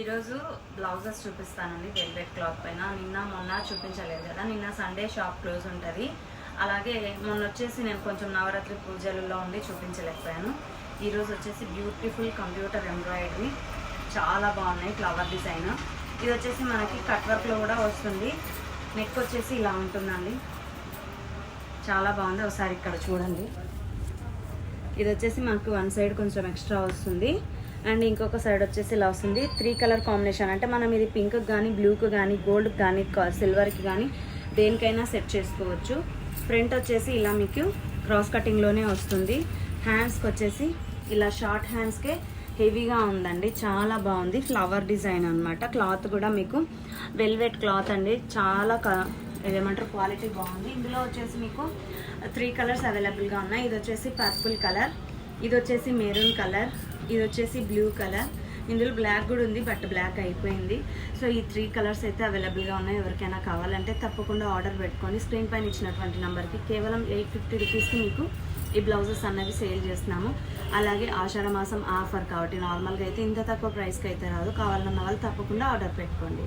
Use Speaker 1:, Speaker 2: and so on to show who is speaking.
Speaker 1: ఈరోజు బ్లౌజెస్ చూపిస్తానండి velvet cloth పైన. నిన్న మొన్న చూపించలేదు కదా. నిన్న సండే షాప్ క్లోజ్ ఉంటుంది. అలాగే మొన్న వచ్చేసి నేను కొంచెం నవరాత్రి పూజలలో ఉండి చూపించలేకపోయాను. ఈరోజు వచ్చేసి బ్యూటిఫుల్ కంప్యూటర్ ఎంబ్రాయిడరీ చాలా బాగున్నాయి ఫ్లవర్ డిజైన్ ఇది వచ్చేసి మనకి కట్ వర్క్లో కూడా వస్తుంది. నెక్ వచ్చేసి ఇలా ఉంటుందండి. చాలా బాగుంది. ఒకసారి ఇక్కడ చూడండి. ఇది వచ్చేసి మనకు వన్ సైడ్ కొంచెం ఎక్స్ట్రా వస్తుంది. అండ్ ఇంకొక సైడ్ వచ్చేసి ఇలా వస్తుంది. త్రీ కలర్ కాంబినేషన్ అంటే మనం ఇది పింక్ కానీ బ్లూకి కానీ గోల్డ్కి కానీ సిల్వర్కి కానీ దేనికైనా సెట్ చేసుకోవచ్చు. ఫ్రంట్ వచ్చేసి ఇలా మీకు క్రాస్ కటింగ్లోనే వస్తుంది. హ్యాండ్స్కి వచ్చేసి ఇలా షార్ట్ హ్యాండ్స్కే హెవీగా ఉందండి. చాలా బాగుంది. ఫ్లవర్ డిజైన్ అన్నమాట. క్లాత్ కూడా మీకు వెల్వెట్ క్లాత్ అండి. చాలా క- ఏమంటారు? క్వాలిటీ బాగుంది. ఇందులో వచ్చేసి మీకు త్రీ కలర్స్ అవైలబుల్గా ఉన్నాయి. ఇది వచ్చేసి పర్పుల్ కలర్ ఇది వచ్చేసి మెరూన్ కలర్ ఇది వచ్చేసి బ్లూ కలర్ ఇందులో బ్లాక్ కూడా ఉంది బట్ బ్లాక్ అయిపోయింది. సో ఈ త్రీ కలర్స్ అయితే అవైలబుల్గా ఉన్నాయి. ఎవరికైనా కావాలంటే తప్పకుండా ఆర్డర్ పెట్టుకొని స్క్రీన్ పైన ఇచ్చినటువంటి నెంబర్కి కేవలం ఎయిట్ ఫిఫ్టీ రూపీస్కి మీకు ఈ బ్లౌజెస్ అన్నవి సేల్ చేస్తున్నాము. అలాగే ఆషాఢ మాసం ఆఫర్ కాబట్టి నార్మల్గా అయితే ఇంత తక్కువ ప్రైస్కి అయితే రాదు. కావాలన్న వాళ్ళు తప్పకుండా ఆర్డర్ పెట్టుకోండి.